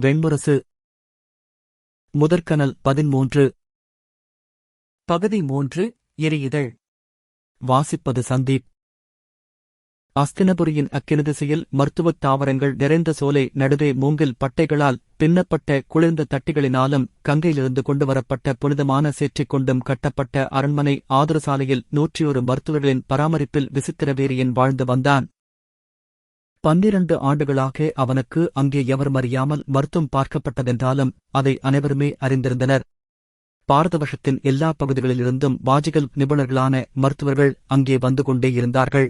வெண்முரசு. முதற்கனல் பதிமூன்று பகுதி மூன்று எரியுதல். வாசிப்பது சந்தீப். அஸ்தினபுரியின் அக்கினதிசையில் மருத்துவத் தாவரங்கள் நிறைந்த சோலை நடுவே மூங்கில் பட்டைகளால் பின்னப்பட்ட குளிர்ந்த தட்டிகளினாலும் கங்கையிலிருந்து கொண்டு வரப்பட்ட புனிதமான சேற்றைக் கொண்டும் கட்டப்பட்ட அரண்மனை ஆதரசாலையில் நூற்றியொரு மருத்துவர்களின் பராமரிப்பில் விசித்திரவேரியன் வாழ்ந்து வந்தான். பன்னிரண்டு ஆண்டுகளாக அவனுக்கு அங்கே எவரும் அறியாமல் மருத்துவம் பார்க்கப்பட்டதென்றாலும் அதை அனைவருமே அறிந்திருந்தனர். பாரதவர்ஷத்தின் எல்லா பகுதிகளிலிருந்தும் வாஜிகள் நிபுணர்களான மருத்துவர்கள் அங்கே வந்து கொண்டே இருந்தார்கள்.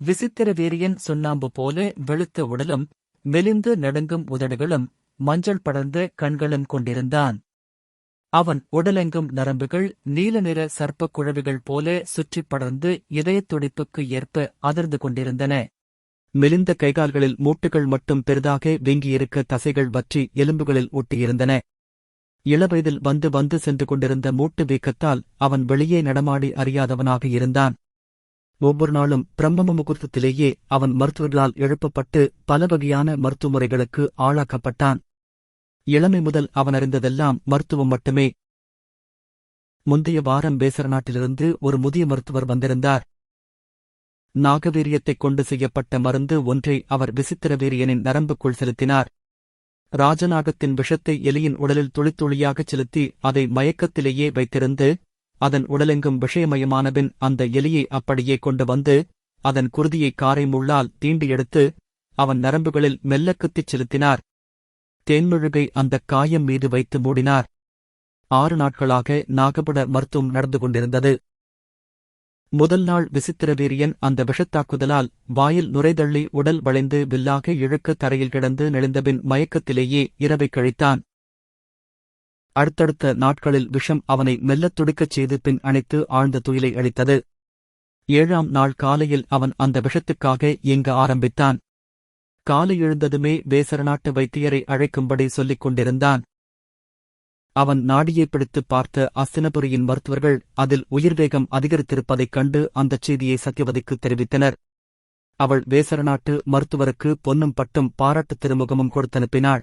விசித்திர வீரியன் சுண்ணாம்பு போல வெளுத்த உடலும் மெலிந்து நடுங்கும் உதடுகளும் மஞ்சள் படர்ந்த கண்களும் கொண்டிருந்தான். அவன் உடலெங்கும் நரம்புகள் நீல நிற சர்ப்பக் குழவிகள் போல சுற்றிப் படர்ந்து இதயத் துடிப்புக்கு ஏற்ப அதிர்ந்து கொண்டிருந்தன. மெலிந்த கைகால்களில் மூட்டுகள் மட்டும் பெரிதாக வீங்கியிருக்க தசைகள் வற்றி எலும்புகளில் ஒட்டியிருந்தன. இளவயதில் வந்து வந்து சென்று கொண்டிருந்த மூட்டு வீக்கத்தால் அவன் வெளியே நடமாடி அறியாதவனாக இருந்தான். ஒவ்வொரு நாளும் பிரம்ம முகூர்த்தத்திலேயே அவன் மருத்துவர்களால் எழுப்பப்பட்டு பல வகையான மருத்துவ முறைகளுக்கு ஆளாக்கப்பட்டான். இளமை முதல் அவன் அறிந்ததெல்லாம் மருத்துவம் மட்டுமே. முந்தைய வாரம் பேசர நாட்டிலிருந்து ஒரு முதிய மருத்துவர் வந்திருந்தார். நாகவீரியத்தைக் கொண்டு செய்யப்பட்ட மருந்து ஒன்றை அவர் விசித்திரவீரியனின் நரம்புக்குள் செலுத்தினார். ராஜநாகத்தின் விஷத்தை எலியின் உடலில் துளித்துளியாகச் செலுத்தி அதை மயக்கத்திலேயே வைத்திருந்து அதன் உடலெங்கும் விஷயமயமானபின் அந்த எலியை அப்படியே கொண்டு வந்து அதன் குருதியை காரை முள்ளால் தீண்டி எடுத்து அவன் நரம்புகளில் மெல்ல குத்திச் செலுத்தினார். தேன்மெழுகை அந்தக் காயம் மீது வைத்து மூடினார். ஆறு நாட்களாக நாகபுட மருத்துவம் நடந்து கொண்டிருந்தது. முதல் நாள் விசித்திரவீரியன் அந்த விஷத்தாக்குதலால் வாயில் நுரைதள்ளி உடல் வளைந்து வில்லாக இழுக்க தரையில் கிடந்து நெளிந்தபின் மயக்கத்திலேயே இரவை கழித்தான். அடுத்தடுத்த நாட்களில் விஷம் அவனை மெல்லத் துடிக்கச் செய்து பின் அணைத்து ஆழ்ந்த துயிலை அளித்தது ஏழாம் நாள் காலையில் அவன் அந்த விஷத்துக்காக இயங்க ஆரம்பித்தான். காலை எழுந்ததுமே வேசரநாட்டு வைத்தியரை அழைக்கும்படி சொல்லிக் கொண்டிருந்தான். அவன் நாடியைப் பிடித்துப் பார்த்த அஸ்தினபுரியின் மருத்துவர்கள் அதில் உயிர்வேகம் அதிகரித்திருப்பதைக் கண்டு அந்தச் செய்தியை சத்யவதிக்கு தெரிவித்தனர். அவள் வேசரநாட்டு மருத்துவருக்கு பொன்னும் பட்டும் பாராட்டுத் திருமுகமும் கொடுத்தனுப்பினாள்.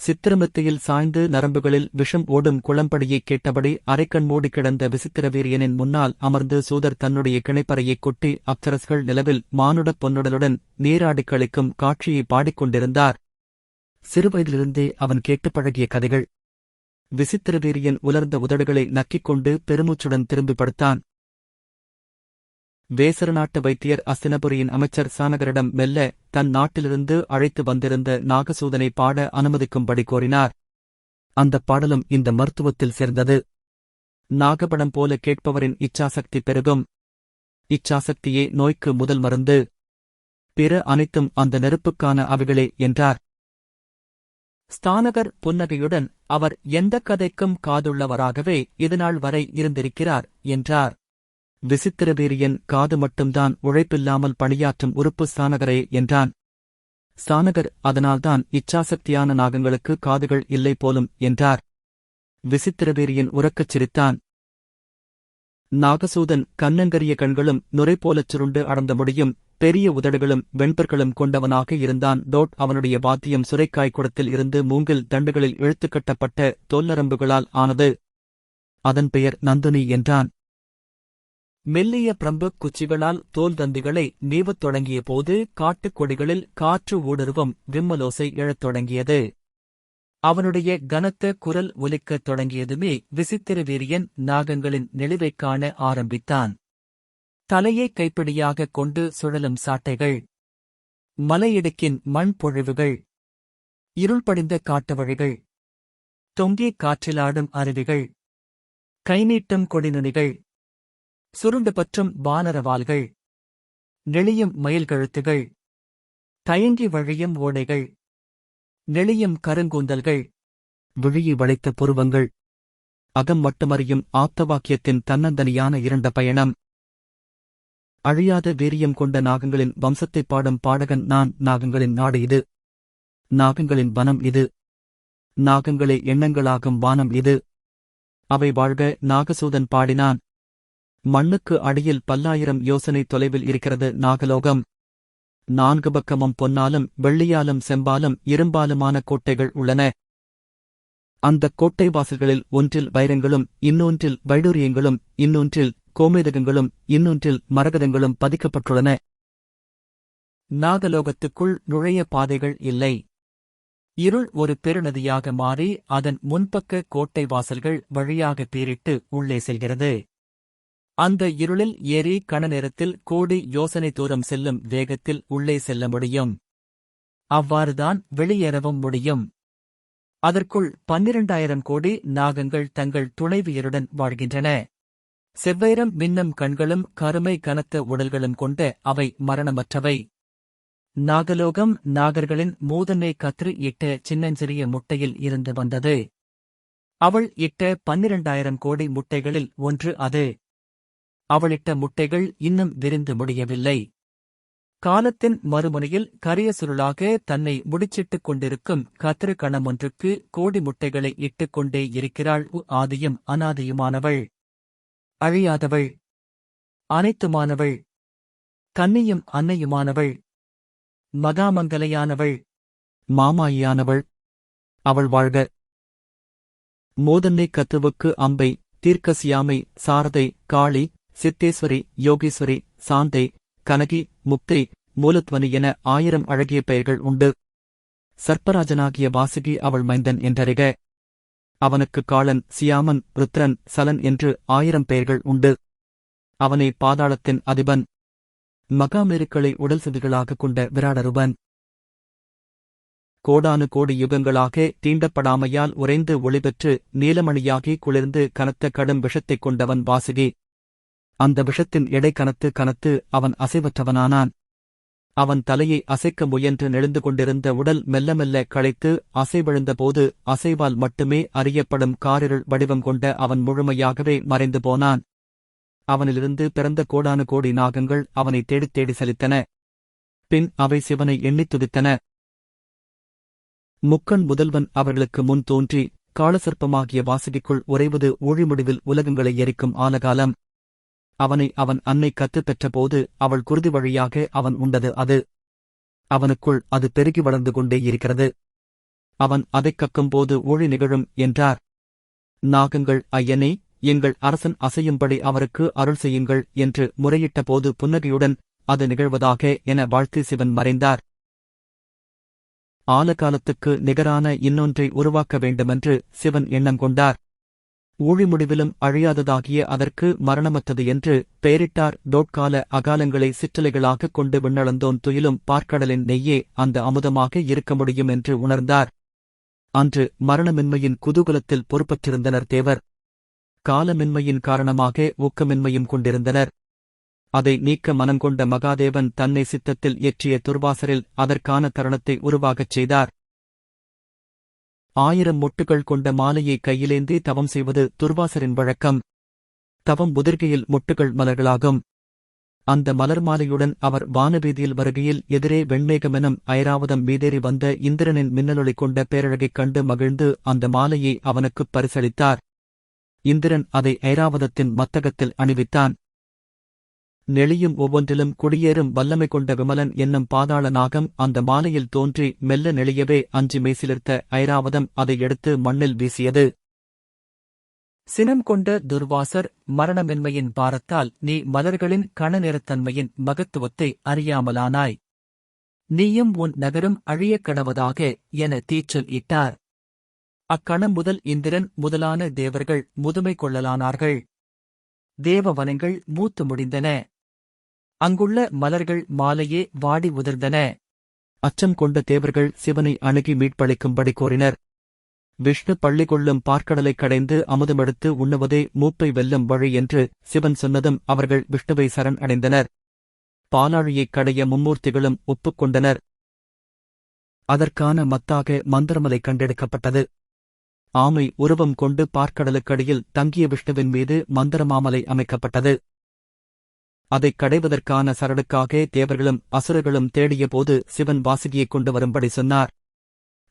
சித்திரமித்தையில் சாய்ந்து நரம்புகளில் விஷம் ஓடும் குளம்படியைக் கேட்டபடி அரைக்கண் மூடி கிடந்த விசித்திரவீரியனின் முன்னால் அமர்ந்து சூதர் தன்னுடைய கிணைப்பறையைக் கொட்டி அப்சரஸ்கள் நிலவில் மானுடப் பொன்னுடலுடன் நீராடிக் கழிக்கும் காட்சியை பாடிக்கொண்டிருந்தார் சிறுவயதிலிருந்தே அவன் கேட்டு பழகிய கதைகள். விசித்திரவீரியன் உலர்ந்த உதடுகளை நக்கிக் கொண்டு பெருமூச்சுடன் திரும்பி படுத்தான். வேசர நாட்டு வைத்தியர் அஸ்தினபுரியின் அமைச்சர் சானகரிடம் மெல்ல தன் நாட்டிலிருந்து அழைத்து வந்திருந்த நாகசூதனை பாட அனுமதிக்கும்படி கோரினார். அந்தப் பாடலும் இந்த மருத்துவத்தில் சேர்ந்தது. நாகபடம் போல கேட்பவரின் இச்சாசக்தி பெருகும். இச்சாசக்தியே நோய்க்கு முதல் மருந்து. பிற அனைத்தும் அந்த நெருப்புக்கான அவைகளே என்றார். ஸ்தானகர் புன்னகையுடன் அவர் எந்தக் கதைக்கும் காதுள்ளவராகவே இதுநாள் வரை இருந்திருக்கிறார் என்றார். விசித்திரவீரியன் காது மட்டும்தான் உழைப்பில்லாமல் பணியாற்றும் உறுப்பு ஸ்தானகரே என்றான். ஸ்தானகர் அதனால்தான் இச்சாசக்தியான நாகங்களுக்கு காதுகள் இல்லை போலும் என்றார். விசித்திரவீரியன் உறக்கச் சிரித்தான். நாகசூதன் கண்ணங்கரிய கண்களும் நுரை போலச் சுருண்டு அடர்ந்த முடியும் பெரிய உதடுகளும் வெண்பற்களும் கொண்டவனாக இருந்தான். டோட் அவனுடைய வாத்தியம் சுரைக்காய் குடத்தில் இருந்து மூங்கில் தண்டுகளில் இழுத்துக்கட்டப்பட்ட தொல்லரம்புகளால் ஆனது. அதன் பெயர் நந்துனி என்றான். மெல்லிய பிரம்பு குச்சிகளால் தோல் தந்திகளை நீவத் தொடங்கிய போது காட்டுக் கொடிகளில் காற்று ஊடுருவும் விம்மலோசை எழத் தொடங்கியது. அவனுடைய கனத்த குரல் ஒலிக்கத் தொடங்கியதுமே விசித்திர வீரியன் நாகங்களின் நெளிவைக் காண ஆரம்பித்தான். தலையை கைப்பிடியாகக் கொண்டு சுழலும் சாட்டைகள். மலையிடுக்கின் மண் பொழிவுகள். இருள் படிந்த காட்டு வழிகள் தொங்கிய காற்றிலாடும் அருவிகள். கைநீட்டும் கொடிநுனிகள். சுருண்டு பற்றும் வானரவால்கள் நெளியும் மயில் கழுத்துகள். தயங்கி வழியும் ஓடைகள். நெளியும் கருங்கூந்தல்கள். விழியை வளைத்த புருவங்கள். அகம் மட்டுமறியும் ஆப்தவாக்கியத்தின் தன்னந்தனியான இரண்ட பயணம். அழியாத வீரியம் கொண்ட நாகங்களின் வம்சத்தைப் பாடும் பாடகன் நான் நாகங்களின் நாடு இது. நாகங்களின் வனம் இது. நாகங்களே எண்ணங்களாகும் வானம் இது. அவை வாழ்க நாகசூதன் பாடினான். மண்ணுக்கு அடியில் பல்லாயிரம் யோசனை தொலைவில் இருக்கிறது நாகலோகம். நான்கு பக்கமும் பொன்னாலும் வெள்ளியாலும் செம்பாலும் இரும்பாலுமான கோட்டைகள் உள்ளன. அந்தக் கோட்டை வாசல்களில் ஒன்றில் வைரங்களும் இன்னொன்றில் வைடூரியங்களும் இன்னொன்றில் கோமேதகங்களும் இன்னொன்றில் மரகதங்களும் பதிக்கப்பட்டுள்ளன. நாகலோகத்துக்குள் நுழைய பாதைகள் இல்லை. இருள் ஒரு பெருநதியாக மாறி அதன் முன்பக்க கோட்டை வாசல்கள் வழியாக பீரிட்டு உள்ளே செல்கிறது. அந்த இருளில் ஏறி கண நேரத்தில் கோடி யோசனை தூரம் செல்லும் வேகத்தில் உள்ளே செல்ல முடியும். அவ்வாறுதான் வெளியேறவும் முடியும். அதற்குள் பன்னிரண்டாயிரம் கோடி நாகங்கள் தங்கள் துணைவியருடன் வாழ்கின்றன. செவ்வைரம் மின்னம் கண்களும் கருமை கனத்த உடல்களும் கொண்ட அவை மரணமற்றவை. நாகலோகம் நாகர்களின் மூதனை கத்ரு இட்ட சின்னஞ்சிறிய முட்டையில் இருந்து வந்தது. அவள் இட்ட பன்னிரண்டாயிரம் கோடி முட்டைகளில் ஒன்று அது. அவளிட்ட முட்டைகள் இன்னும் விரிந்து முடியவில்லை. காலத்தின் மறுமுனையில் கரிய சுருளாக தன்னை முடிச்சிட்டுக் கொண்டிருக்கும் கத்திரு கணமொன்றுக்கு கோடி முட்டைகளை இட்டுக் கொண்டே இருக்கிறாள் உ ஆதியும் அனாதியுமானவள். அழியாதவள். அனைத்துமானவள். கன்னியும் அன்னையுமானவள். மகாமங்கலையானவள். மாமாயியானவள். அவள் வாழ்க. மோதன்னை கத்துவுக்கு அம்பை தீர்க்கசியாமை சாரதை காளி சித்தேஸ்வரி யோகீஸ்வரி சாந்தை கனகி முக்தை மூலத்வனி என ஆயிரம் அழகிய பெயர்கள் உண்டு. சர்ப்பராஜனாகிய வாசுகி அவள் மைந்தன் என்றறிக. அவனுக்கு காளன் சியாமன் ருத்ரன் சலன் என்று ஆயிரம் பெயர்கள் உண்டு. அவனை பாதாளத்தின் அதிபன். மகாமிருக்களை உடல் செதுகளாகக் கொண்ட விராடருபன். கோடானு கோடி யுகங்களாக தீண்டப்படாமையால் உறைந்து ஒளிபெற்று நீலமணியாகி குளிர்ந்து கனத்த கடும் விஷத்தைக் கொண்டவன் வாசுகி. அந்த விஷத்தின் எடை கனத்து கனத்து அவன் அசைவற்றவனானான். அவன் தலையை அசைக்க முயன்று நெழுந்து கொண்டிருந்த உடல் மெல்ல மெல்ல களைத்து அசைவிழுந்தபோது அசைவால் மட்டுமே அறியப்படும் காரிருள் வடிவம் கொண்ட அவன் முழுமையாகவே மறைந்து போனான். அவனிலிருந்து பிறந்த கோடானு கோடி நாகங்கள் அவனை தேடித் தேடி செலுத்தன. பின் அவை சிவனை எண்ணித் துதித்தன. முக்கண் முதல்வன் அவர்களுக்கு முன் தோன்றி காலசர்ப்பமாகிய வாசகிக்குள் உறைவது ஊழிமுடிவில் உலகங்களை எரிக்கும் ஆலகாலம். அவனை அவன் அன்னை கத்துப் பெற்றபோது அவள் குருதி வழியாக அவன் உண்டது அது. அவனுக்குள் அது பெருகி வளர்ந்து கொண்டே இருக்கிறது. அவன் அதைக் கக்கும்போது ஊழி நிகழும் என்றார். நாகங்கள் ஐயனே எங்கள் அரசன் அசையும்படி அவருக்கு அருள் செய்யுங்கள் என்று முறையிட்டபோது புன்னகையுடன் அது நிகழ்வதாக என வாழ்த்தி சிவன் மறைந்தார். ஆலகாலத்துக்கு நிகரான இன்னொன்றை உருவாக்க வேண்டுமென்று சிவன் எண்ணம் கொண்டார். ஊழி முடிவிலும் அழியாததாகிய அதற்கு மரணமற்றது என்று பெயரிட்டார். டோட்கால அகாலங்களை சிற்றலைகளாகக் கொண்டு விண்ணளந்தோன் துயிலும் பார்க்கடலின் நெய்யே அந்த அமுதமாக இருக்க முடியும் என்று உணர்ந்தார். அன்று மரணமின்மையின் குதூகலத்தில் பொறுப்பற்றிருந்தனர் தேவர். காலமின்மையின் காரணமாக ஊக்கமின்மையும் கொண்டிருந்தனர். அதை நீக்க மனங்கொண்ட மகாதேவன் தன்னை சித்தத்தில் இயற்றிய துர்வாசரில் அதற்கான தருணத்தை உருவாகச் செய்தார். ஆயிரம் மொட்டுகள் கொண்ட மாலையை கையிலேந்தி தவம் செய்வது துர்வாசரின் வழக்கம். தவம் உதிர்கையில் மொட்டுகள் மலர்களாகும். அந்த மலர் மாலையுடன் அவர் வானவீதியில் வருகையில் எதிரே வெண்மேகமெனும் ஐராவதம் மீதேறி வந்த இந்திரனின் மின்னலொளி கொண்ட பேரழகைக் கண்டு மகிழ்ந்து அந்த மாலையை அவனுக்குப் பரிசளித்தார். இந்திரன் அதை ஐராவதத்தின் மத்தகத்தில் அணிவித்தான். நெளியும் ஒவ்வொன்றிலும் குடியேறும் வல்லமை கொண்ட விமலன் என்னும் பாதாள நாகம் அந்த மாலையில் தோன்றி மெல்ல நெளியவே அஞ்சி மெய்சிலிருத்த ஐராவதம் அதை எடுத்து மண்ணில் வீசியது. சினம் கொண்ட துர்வாசர் மரணமின்மையின் பாரத்தால் நீ மலர்களின் கணநிறத்தன்மையின் மகத்துவத்தை அறியாமலானாய். நீயும் உன் நகரும் அழியக் கடவதாக என தீச்சல் இட்டார். அக்கணம் முதல் இந்திரன் முதலான தேவர்கள் முதுமை கொள்ளலானார்கள். தேவவனங்கள் மூத்து முடிந்தன. அங்குள்ள மலர்கள் மாலையே வாடி உதிர்ந்தன. அச்சம் கொண்ட தேவர்கள் சிவனை அணுகி மீட்பளிக்கும்படி கோரினர். விஷ்ணு பள்ளி கொள்ளும் பார்க்கடலை கடைந்து அமுதமெடுத்து உண்ணுவதே மூப்பை வெல்லும் வழி என்று சிவன் சொன்னதும் அவர்கள் விஷ்ணுவை சரண் அடைந்தனர். பாலாழியைக் கடைய மும்மூர்த்திகளும் ஒப்புக்கொண்டனர் அதற்கான மத்தாக மந்திரமலை கண்டெடுக்கப்பட்டது. ஆமை உருவம் கொண்டு பார்க்கடலுக்கடியில் தங்கிய விஷ்ணுவின் மீது மந்திரமாமலை அமைக்கப்பட்டது. அதைக் கடைவதற்கான சரடுக்காக தேவர்களும் அசுரர்களும் தேடியபோது சிவன் வாசுகியைக் கொண்டு வரும்படி சொன்னார்.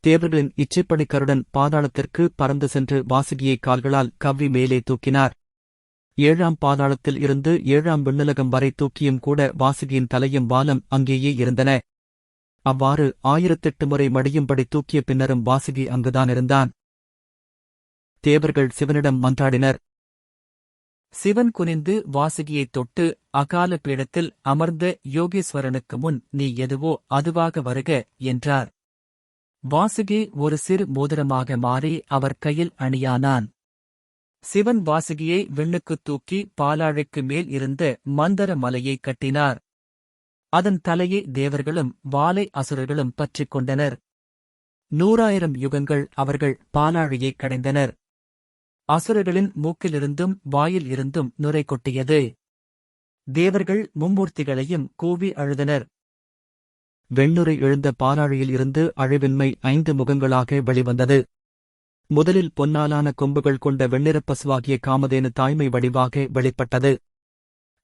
தேவர்களின் இச்சைப்படி கருடன் பாதாளத்திற்கு பறந்து சென்று வாசுகியை கால்களால் கவ்வி மேலே தூக்கினார். ஏழாம் பாதாளத்தில் இருந்து ஏழாம் விண்ணுலகம் வரை தூக்கியும் கூட வாசுகியின் தலையும் வாலம் அங்கேயே இருந்தன. அவ்வாறு ஆயிரத்தெட்டு முறை மடியும்படி தூக்கிய பின்னரும் வாசுகி அங்குதான் இருந்தான். தேவர்கள் சிவனிடம் மன்றாடினர். சிவன் குனிந்து வாசுகியைத் தொட்டு அகால பீடத்தில் அமர்ந்த யோகேஸ்வரனுக்கு முன் நீ எதுவோ அதுவாக வருக என்றார். வாசுகி ஒரு சிறு மோதிரமாக மாறி அவர் கையில் அணியானான். சிவன் வாசுகியை விண்ணுக்குத் தூக்கி பாலாழைக்கு மேல் இருந்த மந்தர மலையை கட்டினார். அதன் தலையை தேவர்களும் வாலை அசுரர்களும் பற்றிக் கொண்டனர். நூறாயிரம் யுகங்கள் அவர்கள் பாலாழையை கடைந்தனர். அசுரர்களின் மூக்கிலிருந்தும் வாயில் இருந்தும் நுரை கொட்டியது. தேவர்கள் மும்மூர்த்திகளையும் கூவி அழுதனர். வெண்ணுரை எழுந்த பாராழியில் இருந்து அழிவின்மை ஐந்து முகங்களாக வெளிவந்தது. முதலில் பொன்னாலான கொம்புகள் கொண்ட வெண்ணிறப் பசுவாகிய காமதேனு தாய்மை வடிவாக வெளிப்பட்டது.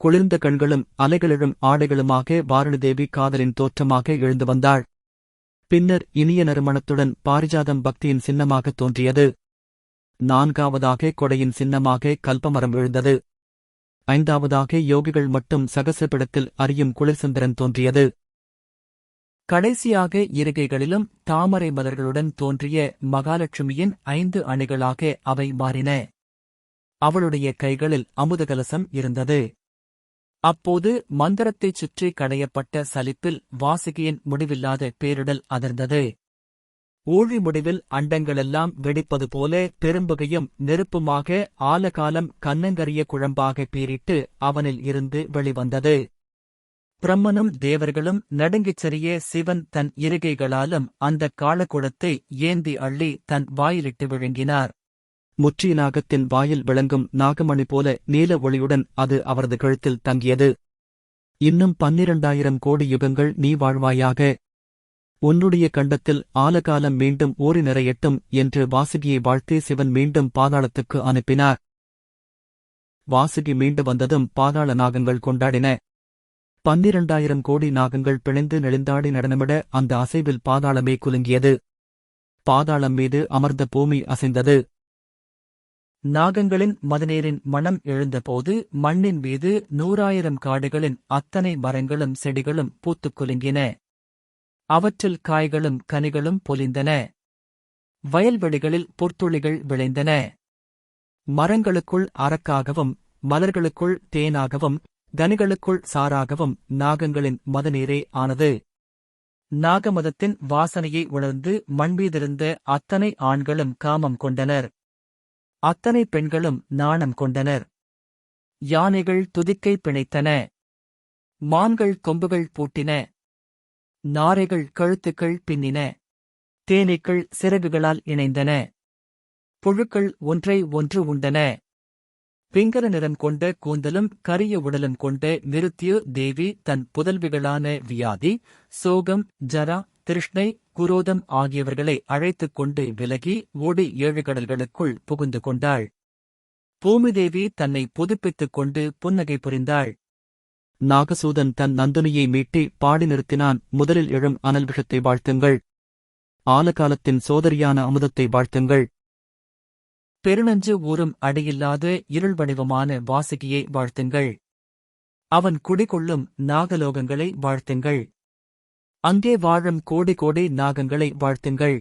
குளிர்ந்த கண்களும் அலைகளிழும் ஆடைகளுமாக வாரணிதேவி காதலின் தோற்றமாக எழுந்து வந்தாள். பின்னர் இனிய நறுமணத்துடன் பாரிஜாதம் பக்தியின் சின்னமாக தோன்றியது. நான்காவதாக கொடையின் சின்னமாக கல்பமரம் எழுந்தது ஐந்தாவதாக யோகிகள் மட்டும் சகசபிடத்தில் அறியும் குளிர்சந்திரன் தோன்றியது. கடைசியாக இருகைகளிலும் தாமரை மலர்களுடன் தோன்றிய மகாலட்சுமியின் ஐந்து அணிகளாக அவை மாறின. அவளுடைய கைகளில் அமுதகலசம் இருந்தது. அப்போது மந்திரத்தைச் சுற்றி கடையப்பட்ட சலிப்பில் வாசுகியின் முடிவில்லாத பேரிடல் அதிர்ந்தது. ஊழி முடிவில் அண்டங்களெல்லாம் வெடிப்பது போல பெரும்புகையும் நெருப்புமாக ஆலகாலம் கண்ணங்கரிய குழம்பாக பீரிட்டு அவனில் இருந்து வெளிவந்தது. பிரம்மனும் தேவர்களும் நடுங்கிச் சரிய சிவன் தன் இருகைகளாலும் அந்தக் காலக்குளத்தை ஏந்தி அள்ளி தன் வாயிலிட்டு விழுங்கினார். முற்றிய நாகத்தின் வாயில் விளங்கும் நாகமணி போல நீல ஒளியுடன் அது அவரது கழுத்தில் தங்கியது. இன்னும் பன்னிரண்டாயிரம் கோடி யுகங்கள் நீ வாழ்வாயாக. உன்னுடைய கண்டத்தில் ஆலகாலம் மீண்டும் ஓரி நிறையட்டும் என்று வாசுகியை வாழ்த்தி சிவன் மீண்டும் பாதாளத்துக்கு அனுப்பினார். வாசுகி மீண்டு வந்ததும் பாதாள நாகங்கள் கொண்டாடின. பன்னிரண்டாயிரம் கோடி நாகங்கள் பிணைந்து நெளிந்தாடி நடனமிட அந்த அசைவில் பாதாளமே குலுங்கியது. பாதாளம் மீது அமர்ந்த பூமி அசைந்தது. நாகங்களின் மதநீரின் மனம் எழுந்தபோது மண்ணின் மீது நூறாயிரம் காடுகளின் அத்தனை மரங்களும் செடிகளும் பூத்துக் குலுங்கின. அவற்றில் காய்களும் கனிகளும் பொலிந்தன. வயல்வெளிகளில் பொற்துளிகள் விளைந்தன. மரங்களுக்குள் அரக்காகவும் மலர்களுக்குள் தேனாகவும் கனிகளுக்குள் சாராகவும் நாகங்களின் மதநீரே ஆனது. நாகமதத்தின் வாசனையை உணர்ந்து மண்மீதிருந்த அத்தனை ஆண்களும் காமம் கொண்டனர். அத்தனை பெண்களும் நாணம் கொண்டனர். யானைகள் துதிக்கை பிணைத்தன. மான்கள் கொம்புகள் பூட்டின. நாரைகள் கழுத்துக்கள் பின்னின. தேனீக்கள் சிறகுகளால் இணைந்தன. புழுக்கள் ஒன்றை ஒன்று உண்டன. பிங்கர நிறம் கொண்ட கூந்தலும் கரிய உடலும் கொண்ட நிருத்தியு தேவி தன் புதல்விகளான வியாதி சோகம் ஜரா திருஷ்ணை குரோதம் ஆகியவர்களை அழைத்துக் கொண்டு விலகி ஓடி ஏழு கடல்களுக்குள் புகுந்து கொண்டாள். பூமிதேவி தன்னை புதுப்பித்துக் கொண்டு புன்னகை புரிந்தாள். நாகசூதன் தன் நந்தினியை மீட்டி பாடி நிறுத்தினான். முதலில் எழும் அனல் விஷத்தை வாழ்த்துங்கள். ஆலகாலத்தின் சோதரியான அமுதத்தை வாழ்த்துங்கள். பெருநஞ்சு ஊறும் அடியில்லாத இருள் வடிவமான வாசகியை வாழ்த்துங்கள். அவன் குடிகொள்ளும் நாகலோகங்களை வாழ்த்துங்கள். அங்கே வாழும் கோடி கோடி நாகங்களை வாழ்த்துங்கள்.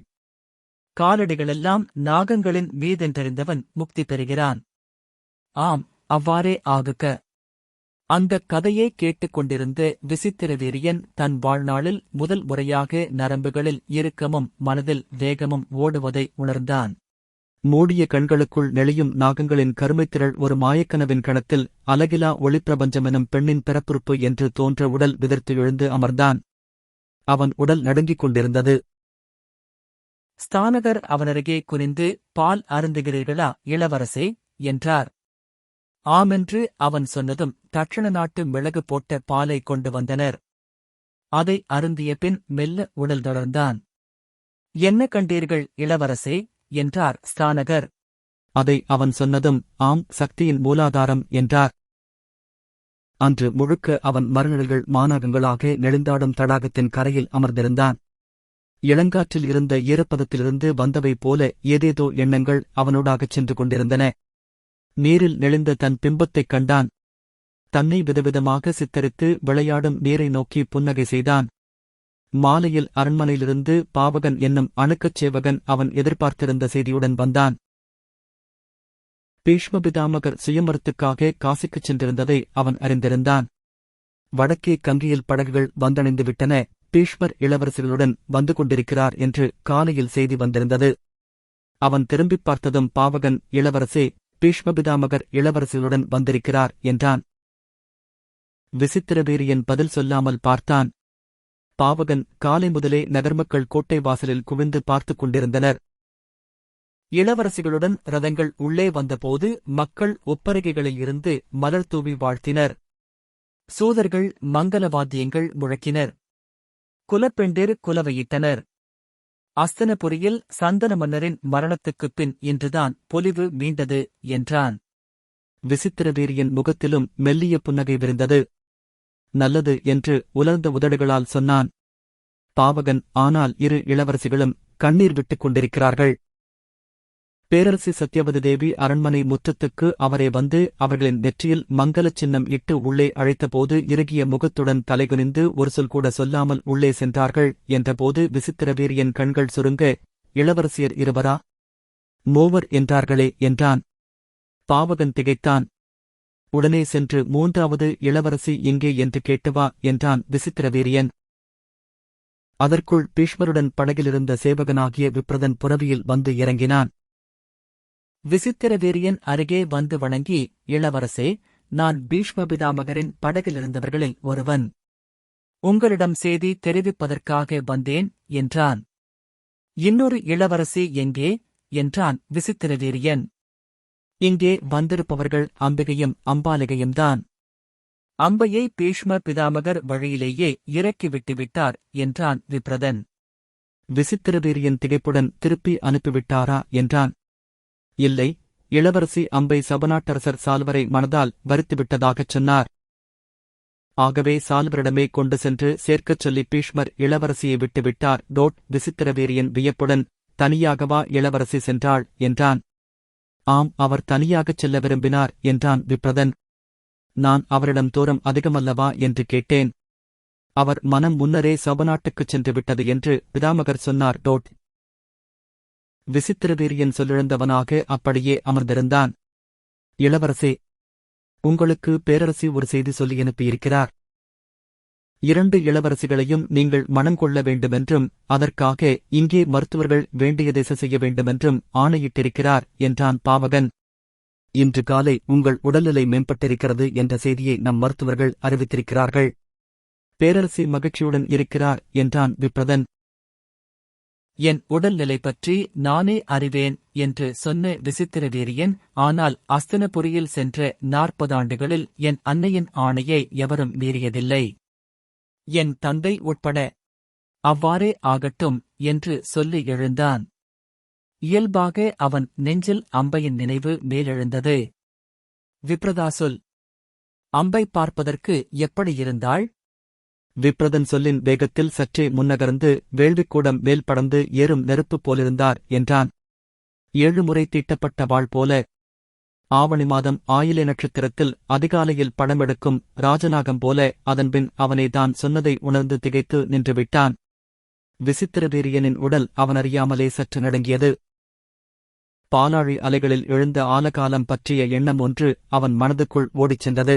காலடிகளெல்லாம் நாகங்களின் மீதென்றறிந்தவன் முக்தி பெறுகிறான். ஆம் அவ்வாறே ஆகுக்க அந்தக் கதையை கேட்டுக் கொண்டிருந்த தன் வாழ்நாளில் முதல் முறையாக நரம்புகளில் இறுக்கமும் மனதில் வேகமும் ஓடுவதை உணர்ந்தான். மூடிய கண்களுக்குள் நெளியும் நாகங்களின் கருமைத்திரள் ஒரு மாயக்கனவின் கணத்தில் அலகிலா ஒளிப்பிரபஞ்சமெனும் பெண்ணின் பிறப்புறுப்பு என்று தோன்ற உடல் விதிர்த்து எழுந்து அமர்ந்தான். அவன் உடல் நடுங்கிக் கொண்டிருந்தது. ஸ்தானகர் அவனருகே குனிந்து பால் அருந்துகிறீர்களா இளவரசே? என்றார். ஆமென்று அவன் சொன்னதும் தட்சண நாட்டு மிளகு போட்ட பாலை கொண்டு வந்தனர். அதை அருந்திய பின் மெல்ல உடல் தொடர்ந்தான் என்ன கண்டீர்கள் இளவரசே? என்றார் ஸ்தானகர். அதை அவன் சொன்னதும் ஆம் சக்தியின் மூலாதாரம் என்றார். அன்று முழுக்க அவன் மறுநிழல்கள் மாநகங்களாக நெடுந்தாடும் தடாகத்தின் கரையில் அமர்ந்திருந்தான். இளங்காற்றில் இருந்த ஈரப்பதத்திலிருந்து வந்தவை போல ஏதேதோ எண்ணங்கள் அவனோடாகச் சென்று கொண்டிருந்தன. நீரில் நெளிந்த தன் பிம்பத்தைக் கண்டான். தன்னை விதவிதமாக சித்தரித்து விளையாடும் நீரை நோக்கி புன்னகை செய்தான். மாலையில் அரண்மனையிலிருந்து பாவகன் என்னும் அணுக்கச் சேவகன் அவன் எதிர்பார்த்திருந்த செய்தியுடன் வந்தான். பீஷ்மபிதாமகர் சுயமரத்துக்காக காசிக்குச் சென்றிருந்ததை அவன் அறிந்திருந்தான். வடக்கே கங்கியில் படகுகள் வந்தணைந்து விட்டன. பீஷ்மர் இளவரசிகளுடன் வந்து கொண்டிருக்கிறார் என்று காலையில் செய்தி வந்திருந்தது. அவன் திரும்பிப் பார்த்ததும் பாவகன் இளவரசே பீஷ்மபிதாமகர் இளவரசிகளுடன் வந்திருக்கிறார் என்றான். விசித்திரவேரியன் பதில் சொல்லாமல் பார்த்தான். பாவகன் காலை முதலே நகர்மக்கள் கோட்டை வாசலில் குவிந்து பார்த்துக் கொண்டிருந்தனர். இளவரசிகளுடன் ரதங்கள் உள்ளே வந்தபோது மக்கள் ஒப்பரிகைகளில் இருந்து மலர் தூவி வாழ்த்தினர். சூதர்கள் மங்களவாத்தியங்கள் முழக்கினர். குலப்பெண்டிர் குலவையிட்டனர். அஸ்தனபுரியில் சந்தன மன்னரின் மரணத்துக்குப் பின் இன்றுதான் பொலிவு மீண்டது என்றான். விசித்திரவீரியின் முகத்திலும் மெல்லிய புன்னகை விருந்தது. நல்லது என்று உலர்ந்த உதடுகளால் சொன்னான். பாவகன் ஆனால் இரு இளவரசிகளும் கண்ணீர் விட்டுக் கொண்டிருக்கிறார்கள். பேரரசி சத்யவதி தேவி அரண்மனை முற்றத்துக்கு அவரே வந்து அவர்களின் நெற்றியில் மங்கலச் சின்னம் இட்டு உள்ளே அழைத்தபோது இறுகிய முகத்துடன் தலைகுனிந்து ஒரு சொல் கூட சொல்லாமல் உள்ளே சென்றார்கள் என்றபோது விசித்திரவீரியன் கண்கள் சுருங்க இளவரசியர் இருவரா? மூவர் என்றார்களே என்றான். பாவகன் திகைத்தான். உடனே சென்று மூன்றாவது இளவரசி எங்கே என்று கேட்டுவா என்றான் விசித்திரவீரியன் அதற்குள் பீஷ்மருடன் படகிலிருந்த சேவகனாகிய விப்ரதன் புறவியில் வந்து இறங்கினான். விசித்திரவீரியன் அருகே வந்து வணங்கி இளவரசே நான் பீஷ்மபிதாமகரின் படகிலிருந்தவர்களில் ஒருவன். உங்களிடம் செய்தி தெரிவிப்பதற்காக வந்தேன் என்றான். இன்னொரு இளவரசி எங்கே? என்றான் விசித்திரவீரியன் இங்கே வந்திருப்பவர்கள் அம்பிகையும் அம்பாலிகையும்தான் அம்பையை பீஷ்ம பிதாமகர் வழியிலேயே இறக்கி விட்டுவிட்டார் என்றான் விப்ரதன். விசித்திரவீரியன் திகைப்புடன் திருப்பி அனுப்பிவிட்டாரா? என்றான். இல்லை இளவரசி அம்பை சபநாட்டரசர் சால்வரை மனதால் வருத்திவிட்டதாகச் சொன்னார். ஆகவே சால்வரிடமே கொண்டு சென்று சேர்க்கச் சொல்லி பீஷ்மர் இளவரசியை விட்டுவிட்டார். டோட் விசித்திரவேரியன் வியப்புடன் தனியாகவா இளவரசி சென்றாள்? என்றான். ஆம் அவர் தனியாகச் செல்ல விரும்பினார் என்றான் விப்ரதன். நான் அவரிடம் தூரம் அதிகமல்லவா? என்று கேட்டேன். அவர் மனம் முன்னரே சபநாட்டுக்குச் சென்று விட்டது என்று பிதாமகர் சொன்னார் டோட். விசித்திரவீரியன் சொல்லிழந்தவனாக அப்படியே அமர்ந்திருந்தான். இளவரசே உங்களுக்கு பேரரசி ஒரு செய்தி சொல்லி அனுப்பியிருக்கிறார். இரண்டு இளவரசிகளையும் நீங்கள் மனம் கொள்ள வேண்டுமென்றும் அதற்காக இங்கே மருத்துவர்கள் வேண்டிய திசை செய்ய வேண்டுமென்றும் ஆணையிட்டிருக்கிறார் என்றான் பாவகன். இன்று காலை உங்கள் உடல்நிலை மேம்பட்டிருக்கிறது என்ற செய்தியை நம் மருத்துவர்கள் அறிவித்திருக்கிறார்கள். பேரரசி மகிழ்ச்சியுடன் இருக்கிறார் என்றான் விப்ரதன். என் உடல்நிலை பற்றி நானே அறிவேன் என்று சொன்ன விசித்திரவீரியன் ஆனால் அஸ்தனபுரியில் சென்ற நாற்பதாண்டுகளில் என் அன்னையின் ஆணையை எவரும் மீறியதில்லை. என் தந்தை உட்பட அவ்வாறே ஆகட்டும் என்று சொல்லி எழுந்தான். இயல்பாக அவன் நெஞ்சில் அம்பையின் நினைவு மேலெழுந்தது. விப்ரதா சொல் அம்பை பார்ப்பதற்கு எப்படி இருந்தாள்? விப்ரதன் சொல்லின் வேகத்தில் சற்றே முன்னகர்ந்து வேள்விக்கூடம் மேல் படந்து ஏறும் நெருப்பு போலிருந்தார் என்றான். ஏழு முறை தீட்டப்பட்ட வாழ் போல. ஆவணி மாதம் ஆயிலை நட்சத்திரத்தில் அதிகாலையில் படமெடுக்கும் ராஜநாகம் போல அதன்பின் அவனை தான் சொன்னதை உணர்ந்து திகைத்து நின்றுவிட்டான். விசித்திரவீரியனின் உடல் அவனறியாமலே சற்று நடுங்கியது. பாலாழி அலைகளில் எழுந்த ஆலகாலம் பற்றிய எண்ணம் ஒன்று அவன் மனதுக்குள் ஓடிச் சென்றது.